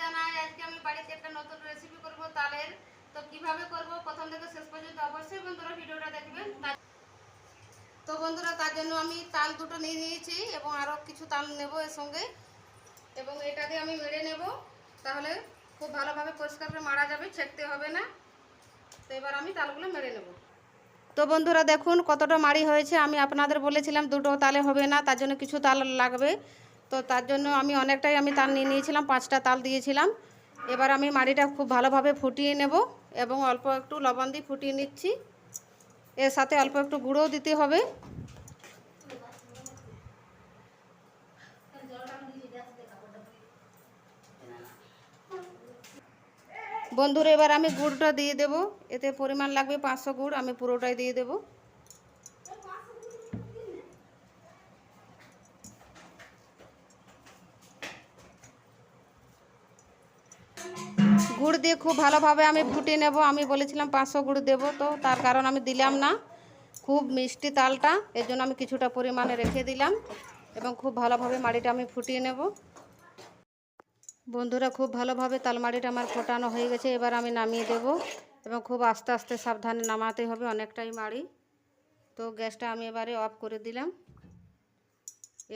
জানাই, আজকে আমি বাড়িতে একটা নতুন রেসিপি করব, তালের। তো কীভাবে করব? প্রথম থেকে শেষ পর্যন্ত অবশ্যই বন্ধুরা ভিডিওটা দেখবেন। তো বন্ধুরা, তার জন্য আমি তাল দুটো নিয়ে নিয়েছি এবং আরও কিছু তাল নেব এর সঙ্গে। এবং এটা দিয়ে আমি মেরে নেব। তাহলে খুব ভালোভাবে পরিষ্কার করে মারা যাবে, ছেঁকতে হবে না। তো এবার আমি তালগুলো মেরে নেব। তো বন্ধুরা, দেখুন কতটা মাড়ি হয়েছে। আমি আপনাদের বলেছিলাম দুটো তালে হবে না, তার জন্য কিছু তাল লাগবে। তো তার জন্য আমি অনেকটাই আমি তাল নিয়ে নিয়েছিলাম, পাঁচটা তাল দিয়েছিলাম। এবার আমি মাড়িটা খুব ভালোভাবে ফুটিয়ে নেব এবং অল্প একটু লবণ দিয়ে ফুটিয়ে নিচ্ছি। এর সাথে অল্প একটু গুঁড়োও দিতে হবে। বন্ধুরা, এবার আমি গুড়টা দিয়ে দেব। এতে পরিমাণ লাগবে পাঁচশো গুড়, আমি পুরোটাই দিয়ে দেব। গুড় দিয়ে খুব ভালোভাবে আমি ফুটিয়ে নেব। আমি বলেছিলাম পাঁচশো গুড় দেব, তো তার কারণ আমি দিলাম না। খুব মিষ্টি তালটা, এর জন্য আমি কিছুটা পরিমাণে রেখে দিলাম এবং খুব ভালোভাবে মাড়িটা আমি ফুটিয়ে নেব। বন্ধুরা, খুব ভালোভাবে তালমাড়িটা আমার ফোটানো হয়ে গেছে, এবার আমি নামিয়ে দেব এবং খুব আস্তে আস্তে সাবধানে নামাতে হবে অনেকটাই মাড়ি। তো গ্যাসটা আমি এবারে অফ করে দিলাম।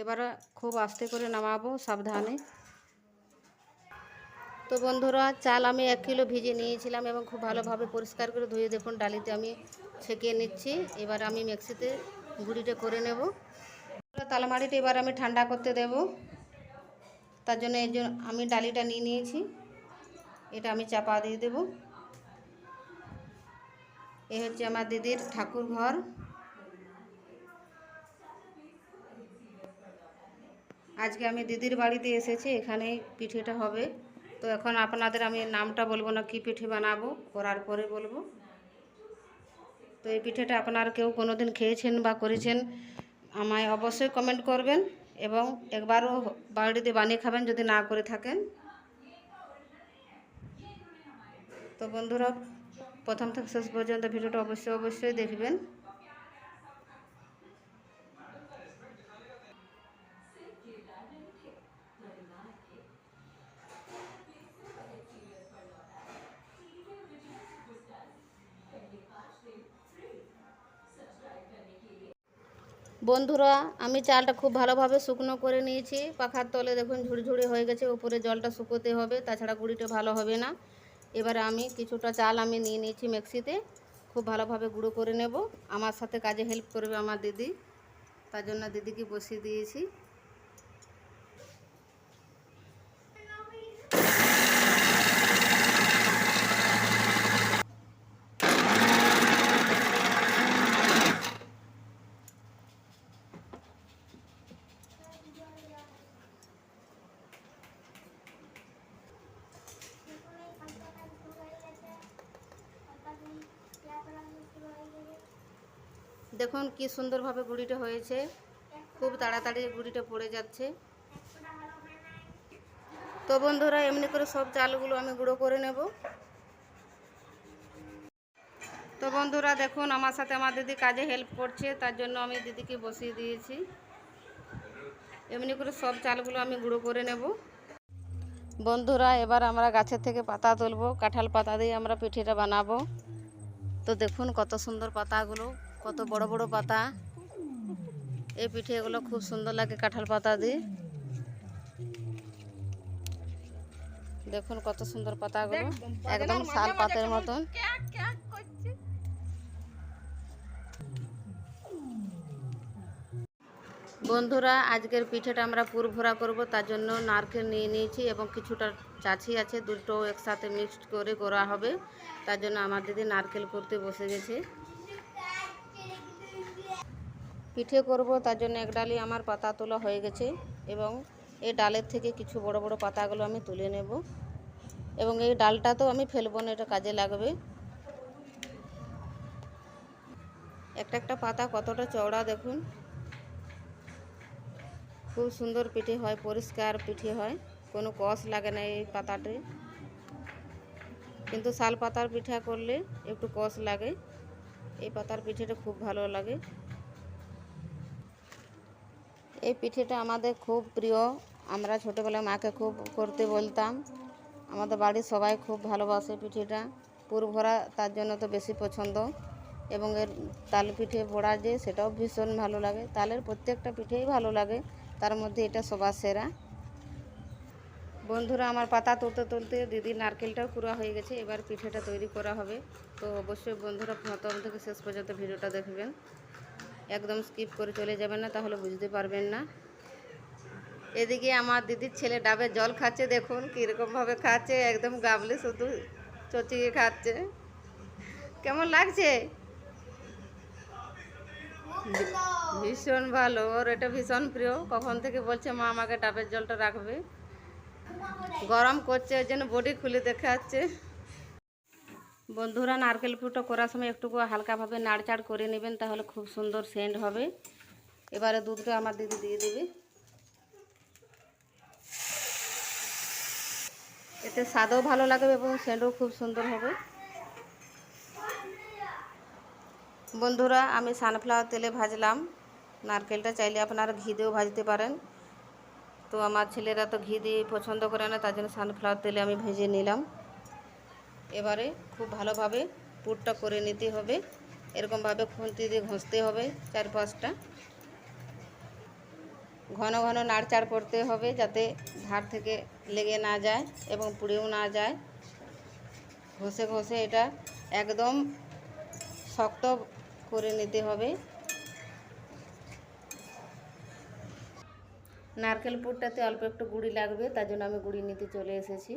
এবারে খুব আস্তে করে নামাবো সাবধানে। তো বন্ধুরা, চাল আমি এক কিলো ভিজে নিয়েছিলাম এবং খুব ভালোভাবে পরিষ্কার করে ধুয়ে দেখুন, ডালিতে আমি ছেঁকে নিচ্ছি। এবার আমি মিক্সিতে গুঁড়িটা করে নেব। তালমাড়িটা এবার আমি ঠান্ডা করতে দেবো। তার জন্য এই জন্য আমি ডালিটা নিয়ে নিয়েছি। এটা আমি চাপা দিয়ে দেব। এ হচ্ছে আমার দিদির ঠাকুর ঘর আজকে আমি দিদির বাড়িতে এসেছি এখানে পিঠেটা হবে। তো এখন আপনাদের আমি নামটা বলব না, কি পিঠে বানাবো, করার পরে বলব। তো এই পিঠেটা আপনারা কেউ কোনো দিন খেয়েছেন বা করেছেন, আমায় অবশ্যই কমেন্ট করবেন এবং একবারও বাড়িতে বানিয়ে খাবেন যদি না করে থাকেন। তো বন্ধুরা, প্রথম থেকে শেষ পর্যন্ত ভিডিওটা অবশ্যই অবশ্যই দেখবেন। বন্ধুরা, আমি চালটা খুব ভালোভাবে শুকনো করে নিয়েছি। পাখার তলে দেখুন ঝুড়ি হয়ে গেছে, উপরে জলটা শুকোতে হবে, তাছাড়া গুঁড়িটা ভালো হবে না। এবার আমি কিছুটা চাল আমি নিয়ে নিয়েছি মিক্সিতে, খুব ভালোভাবে গুঁড়ো করে নেব। আমার সাথে কাজে হেল্প করবে আমার দিদি, তার জন্য দিদিকে বসিয়ে দিয়েছি। দেখুন কি সুন্দরভাবে গুঁড়িটা হয়েছে। খুব তাড়াতাড়ি গুঁড়িটা পড়ে যাচ্ছে। তো বন্ধুরা, এমনি করে সব চালগুলো আমি গুঁড়ো করে নেব। তো বন্ধুরা, দেখুন, আমার সাথে আমার দিদি কাজে হেল্প করছে, তার জন্য আমি দিদিকে বসিয়ে দিয়েছি। এমনি করে সব চালগুলো আমি গুঁড়ো করে নেব। বন্ধুরা, এবার আমরা গাছের থেকে পাতা তুলবো। কাঁঠাল পাতা দিয়ে আমরা পিঠেটা বানাবো। তো দেখুন কত সুন্দর পাতাগুলো। কত বড় বড় পাতা। এই পিঠেগুলো খুব সুন্দর লাগে কাঁঠাল পাতা দিয়ে। দেখুন কত সুন্দর পাতাগুলো। একদম শাল পাতের মতন। বন্ধুরা, আজকের পিঠেটা আমরা পুর ভরা করব, তার জন্য নারকেল নিয়ে নিয়েছি এবং কিছুটা চাছি আছে, দুটো একসাথে মিক্সড করে করা হবে। তার জন্য আমার দিদি নারকেল করতে বসে গেছে। পিঠে করব, তার জন্য এক ডালি আমার পাতা তোলা হয়ে গেছে এবং এই ডালের থেকে কিছু বড় বড় পাতাগুলো আমি তুলে নেব এবং এই ডালটা তো আমি ফেলব না, এটা কাজে লাগবে। একটা একটা পাতা কতটা চওড়া দেখুন। খুব সুন্দর পিঠে হয়, পরিষ্কার পিঠে হয়, কোনো কষ লাগে না এই পাতাতে। কিন্তু শাল পাতার পিঠা করলে একটু কষ লাগে, এই পাতার পিঠেটা খুব ভালো লাগে। এই পিঠেটা আমাদের খুব প্রিয়। আমরা ছোটোবেলায় মাকে খুব করতে বলতাম। আমাদের বাড়ির সবাই খুব ভালোবাসে পিঠেটা। পুর ভরা তার জন্য তো বেশি পছন্দ। এবং এর তাল পিঠে বড়া যে, সেটাও ভীষণ ভালো লাগে। তালের প্রত্যেকটা পিঠেই ভালো লাগে। তার মধ্যে এটা সবার সেরা। বন্ধুরা, আমার পাতা তুলতে তুলতে দিদি নারকেলটাও পুরা হয়ে গেছে। এবার পিঠেটা তৈরি করা হবে। তো অবশ্যই বন্ধুরা, প্রথম থেকে শেষ পর্যন্ত ভিডিওটা দেখবেন। একদম স্কিপ করে চলে যাবেন না, তাহলে বুঝতে পারবেন না। এদিকে আমার দিদির ছেলে ডাবে জল খাচ্ছে, দেখুন কীরকমভাবে খাচ্ছে, একদম গাবলে শুধু চচিয়ে খাচ্ছে। কেমন লাগছে? ভীষণ ভালো, ওর এটা ভীষণ প্রিয়। কখন থেকে বলছে, মা, আমাকে ডাবের জলটা রাখবে। গরম করছে, ওই জন্য বডি খুলে দেখাচ্ছে। বন্ধুরা, নারকেল ফুটো করার সময় একটু হালকাভাবে নাড়চাড় করে নেবেন, তাহলে খুব সুন্দর সেন্ট হবে। এবারে দুধটা আমার দিদি দিয়ে দেবে। এতে স্বাদও ভালো লাগবে এবং সেন্টও খুব সুন্দর হবে। বন্ধুরা, আমি সানফ্লাওয়ার তেলে ভাজলাম। নারকেলটা চাইলে আপনারা ঘি দিয়েও ভাজতে পারেন। তো আমার ছেলেরা তো ঘি দিয়ে পছন্দ করে না, তার জন্য সানফ্লাওয়ার তেলে আমি ভেজে নিলাম। এবারে খুব ভালোভাবে পুরটা করে নিতে হবে। এরকমভাবে খুন্তি দিয়ে ঘষতে হবে চার পাঁচটা ঘন ঘন নাড়চাড় করতে হবে যাতে ধার থেকে লেগে না যায় এবং পুড়েও না যায়। ঘষে ঘষে এটা একদম শক্ত করে নিতে হবে। নারকেল পুরটাতে অল্প একটু গুঁড়ি লাগবে, তার জন্য আমি গুঁড়ি নিতে চলে এসেছি।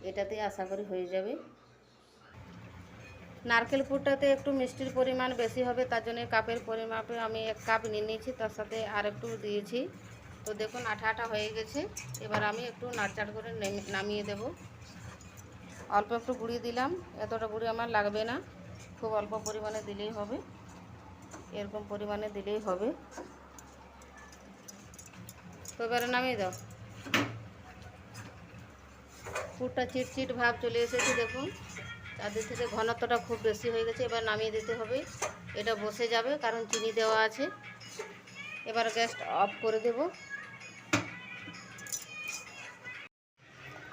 এটাতে আশা করি হয়ে যাবে। নারকেল পুরটাতে একটু মিষ্টির পরিমাণ বেশি হবে, তার জন্য কাপের পরিমাপে আমি এক কাপ নিয়ে নিয়েছি, তার সাথে আর একটু দিয়েছি। তো দেখুন আঠা আঠা হয়ে গেছে। এবার আমি একটু নাড়চাড় করে নেমে- নামিয়ে দেব। অল্প একটু গুঁড়ি দিলাম, এতটা গুঁড়ি আমার লাগবে না। খুব অল্প পরিমাণে দিলেই হবে। এরকম পরিমাণে দিলেই হবে। তো এবারে নামিয়ে দাও। পুরটা চিটচিট ভাব চলে এসেছে, দেখুন। তাদের থেকে ঘনত্বটা খুব বেশি হয়ে গেছে, এবার নামিয়ে দিতে হবে। এটা বসে যাবে, কারণ চিনি দেওয়া আছে। এবার গ্যাসটা অফ করে দেব।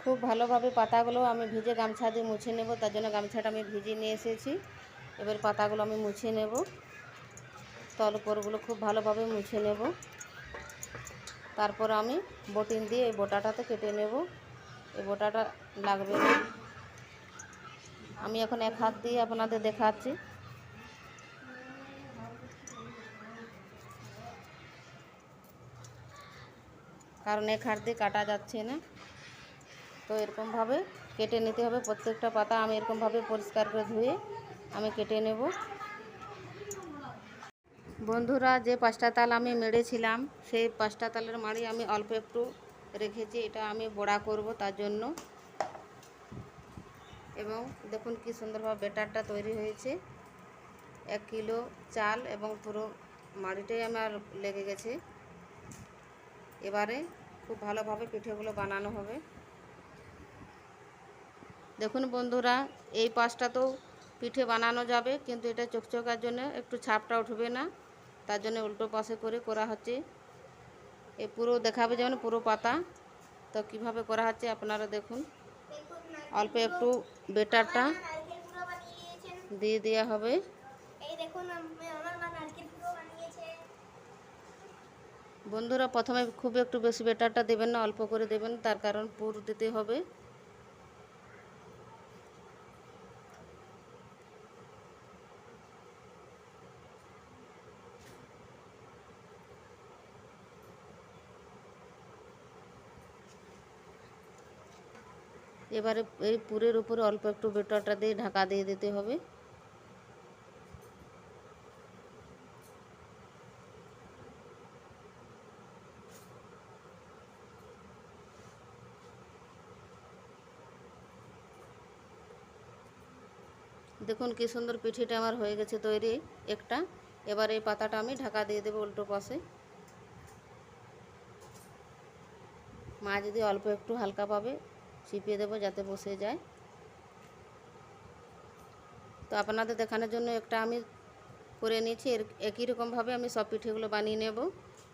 খুব ভালোভাবে পাতাগুলো আমি ভিজে গামছা দিয়ে মুছে নেব, তার জন্য গামছাটা আমি ভিজিয়ে নিয়ে এসেছি। এবার পাতাগুলো আমি মুছে নেব। তলপরগুলো খুব ভালোভাবে মুছে নেব। তারপর আমি বটিন দিয়ে এই বোটাটাতে কেটে নেব। এই বোটাটা লাগবে আমি এখন এক হাত দিয়ে আপনাদের দেখাচ্ছি। কারণ এক হাত দিয়ে কাটা যাচ্ছে না। তো এরকমভাবে কেটে নিতে হবে। প্রত্যেকটা পাতা আমি এরকমভাবে পরিষ্কার করে ধুয়ে আমি কেটে নেব। বন্ধুরা, যে পাঁচটা তাল আমি মেরেছিলাম, সেই পাঁচটা তালের মাড়ি আমি অল্প একটু রেখেছি, এটা আমি বড়া করব তার জন্য। এবং দেখুন কি সুন্দরভাবে বেটারটা তৈরি হয়েছে। এক কিলো চাল এবং পুরো মাড়িটাই আমার লেগে গেছে। এবারে খুব ভালোভাবে পিঠেগুলো বানানো হবে। দেখুন বন্ধুরা, এই পাঁচটা তো পিঠে বানানো যাবে, কিন্তু এটা চকচকার জন্য একটু ছাপটা উঠবে না। তার জন্য উল্টো পাশে করে করা হচ্ছে। এ পুরো দেখাবে যেমন পুরো পাতা। তো কীভাবে করা হচ্ছে আপনারা দেখুন। অল্প একটু বেটারটা দিয়ে দেওয়া হবে। বন্ধুরা প্রথমে খুব একটু বেশি বেটারটা দেবেন না অল্প করে দেবেন তার কারণ পুর দিতে হবে। এবারে এই পুরের উপরে অল্প একটু বেটারটা দিয়ে ঢাকা দিয়ে দিতে হবে। দেখুন কি সুন্দর পিঠিটা আমার হয়ে গেছে তৈরি একটা। এবার এই পাতাটা আমি ঢাকা দিয়ে দেবো উল্টো পাশে। মা যদি অল্প একটু হালকা পাবে চিপিয়ে দেবো যাতে বসে যায়। তো আপনাদের দেখানোর জন্য একটা আমি করে নিয়েছি। এর একই রকমভাবে আমি সব পিঠেগুলো বানিয়ে নেব।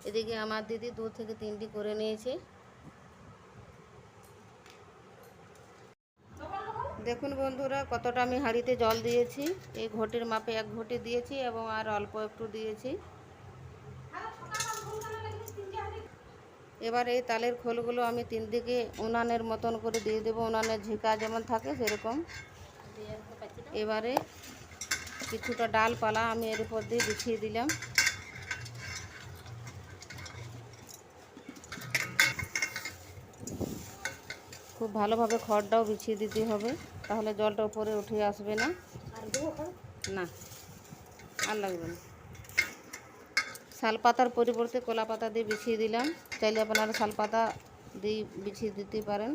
এদিকে আমার দিদি দু থেকে তিনটি করে নিয়েছে। দেখুন বন্ধুরা, কতটা আমি হাঁড়িতে জল দিয়েছি। এই ঘটির মাপে এক ঘটি দিয়েছি এবং আর অল্প একটু দিয়েছি। এবার এই তালের খোলগুলো আমি তিন দিকে উনানের মতন করে দিয়ে দেবো। উনানের ঝিকা যেমন থাকে সেরকম। এবারে কিছুটা ডালপালা আমি এর উপর দিয়ে বিছিয়ে দিলাম। খুব ভালোভাবে খড়টাও বিছিয়ে দিতে হবে, তাহলে জলটা উপরে উঠে আসবে না। না, আর লাগবে না। শাল পাতার পরিবর্তে কলা পাতা দিয়ে বিছিয়ে দিলাম। চাইলে আপনারা শাল পাতা দিয়ে বিছিয়ে দিতে পারেন।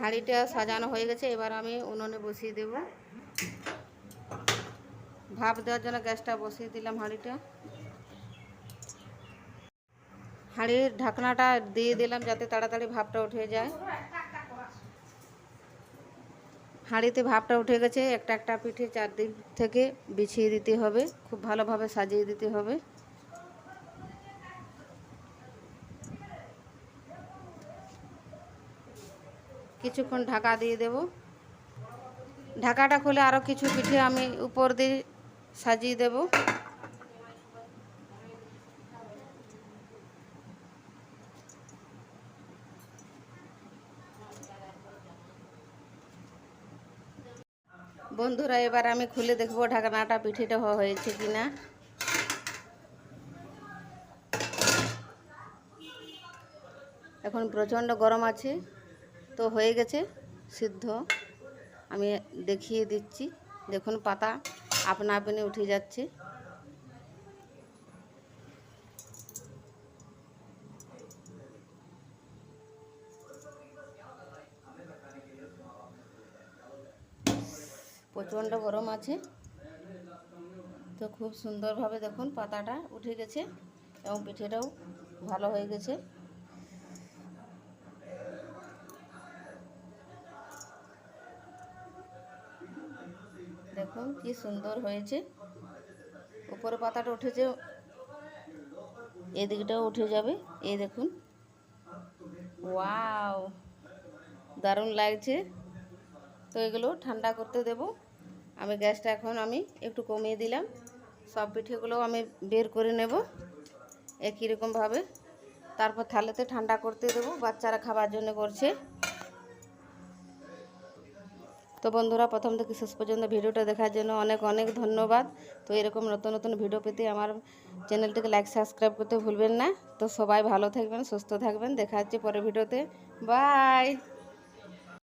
হাঁড়িটা সাজানো হয়ে গেছে, এবার আমি উনুনে বসিয়ে দেব। ভাপ দেওয়ার জন্য গ্যাসটা বসিয়ে দিলাম হাঁড়িটা। হাঁড়ির ঢাকনাটা দিয়ে দিলাম যাতে তাড়াতাড়ি ভাপটা উঠে যায়। হাঁড়িতে ভাপটা উঠে গেছে, একটা একটা পিঠে চারদিক থেকে বিছিয়ে দিতে হবে, খুব ভালোভাবে সাজিয়ে দিতে হবে। কিছুক্ষণ ঢাকা দিয়ে দেব। ঢাকাটা খুলে আরও কিছু পিঠে আমি উপর দিয়ে সাজিয়ে দেব। বন্ধুরা, এবার আমি খুলে দেখব ঢাকনাটা পিঠেটা হয়েছে কি না এখন প্রচণ্ড গরম আছে। তো হয়ে গেছে, সিদ্ধ। আমি দেখিয়ে দিচ্ছি। দেখুন পাতা আপনা আপনি উঠে যাচ্ছে। প্রচণ্ড গরম আছে। তো খুব সুন্দরভাবে দেখুন পাতাটা উঠে গেছে এবং পিঠেটাও ভালো হয়ে গেছে। দেখুন কি সুন্দর হয়েছে। উপরে পাতাটা উঠেছে এদিকটাও উঠে যাবে, এই দেখুন। ওয়াও, দারুণ লাগছে। তো এগুলো ঠান্ডা করতে দেব। আমি গ্যাসটা এখন আমি একটু কমিয়ে দিলাম। সব পিঠেগুলো আমি বের করে নেব একই রকমভাবে। তারপর থালেতে ঠান্ডা করতে দেবো, বাচ্চারা খাবার জন্য করছে। তো বন্ধুরা, প্রথম থেকে শেষ পর্যন্ত ভিডিওটা দেখার জন্য অনেক অনেক ধন্যবাদ। তো এরকম নতুন নতুন ভিডিও পেতে আমার চ্যানেলটিকে লাইক সাবস্ক্রাইব করতে ভুলবেন না। তো সবাই ভালো থাকবেন, সুস্থ থাকবেন। দেখা হচ্ছে পরের ভিডিওতে। বাই